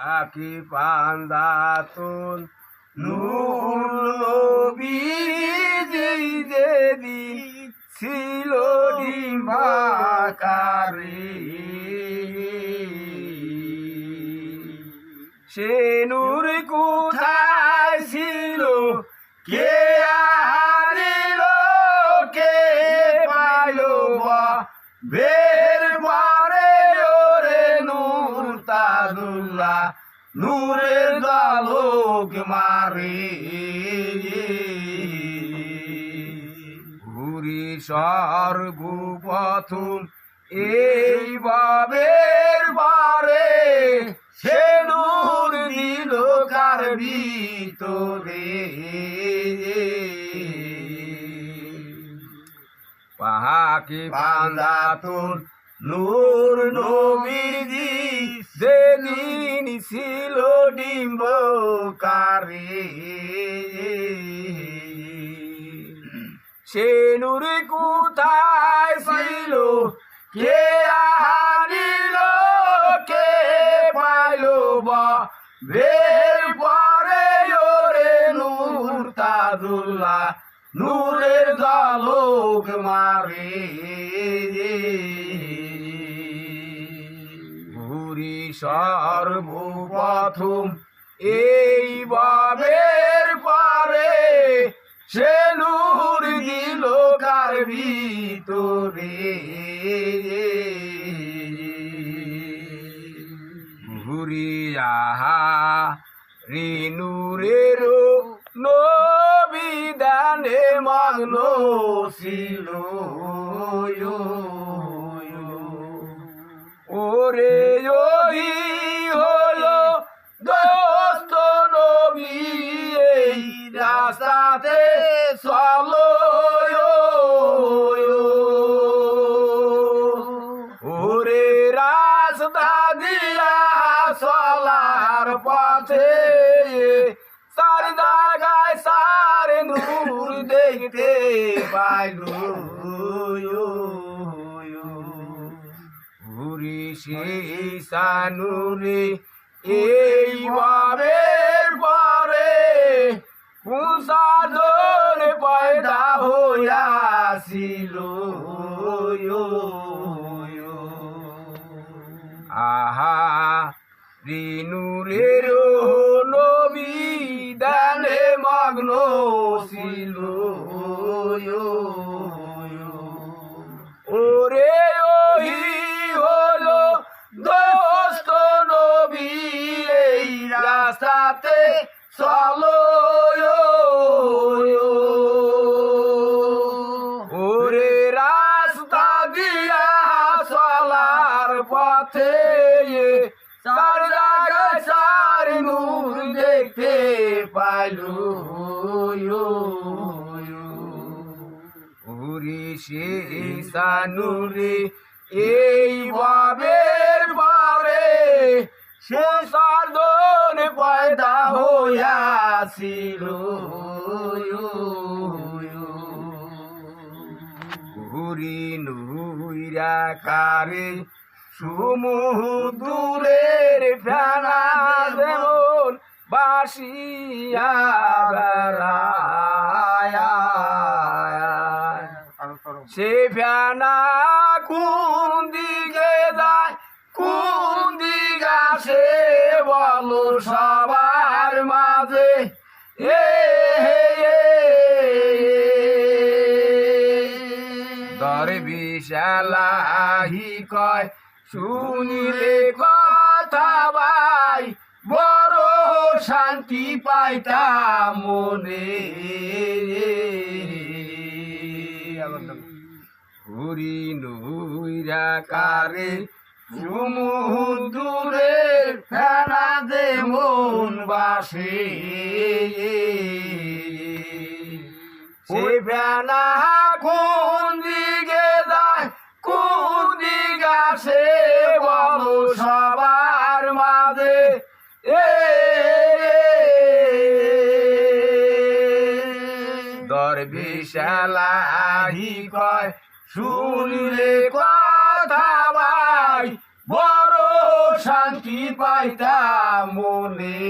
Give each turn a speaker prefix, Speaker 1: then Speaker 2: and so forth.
Speaker 1: আকি পান্দাতুন নূর নবী যেদিন ছিল ডিম্বাকারী। সে নূর কোথায় ছিল? কে তাজুল্লাহ নূরের দালোক মারে। ঘুরি সর্বপ্রথম এই বাবের বারে সে নূর দিল কার ভিতরে। পাহাকি বান্দাতুন, নূর নবীজি যেদিন ছিল ডিম্ব কারে। সে নূর কোথায় ছিল? কে আনিল? কে পাইলো বা? বের পরে ওরে নূর তাজুল্লাহ নূরের জালুক মারে। সর্বপ্রথম এই বাবের পারে সে নূর দিল কার ভিতরে। ঘুরি আহা, রিনুরের নবিদানে মগ্ন ছিল। ওরে রাস্তাতে চলো ওরে রাস্তা দিয়া চলার পথে সার জায়গায় সারে নূর দেখতে পাইলো ঘুরি সেই সানুরে এই বাবের পরে আহা রিনুরের নবী দানে মগ্ন ছিল। ওরে ওই হলো দোস্ত নবী এই রাস্তাতে চলো। পথে চার জায়গায় চার নূর দেখতে পাইলো উরি সেই সানুরে এই বাবের বারে সে সাধন পয়দা হইয়াছিল ঘুরি নুইরা কারে সমুদূরের ফেনা যেমন বাসিয়া সে ফেনা কোন দিকে যায়, কোন দিকে আসে বলো সবার মাঝে। এ দরে বিশালাহি কয় শুনিলে কথা ভাই বড় শান্তি পাইতাম মনে। ঘুরি নুইরা কারে সমুদূরের ফেনা দে মন বাসে। সে ফেনা কোন দরবিশালাহি কয় শুনলে কথা ভাই বড় শান্তি পাইতা মনে।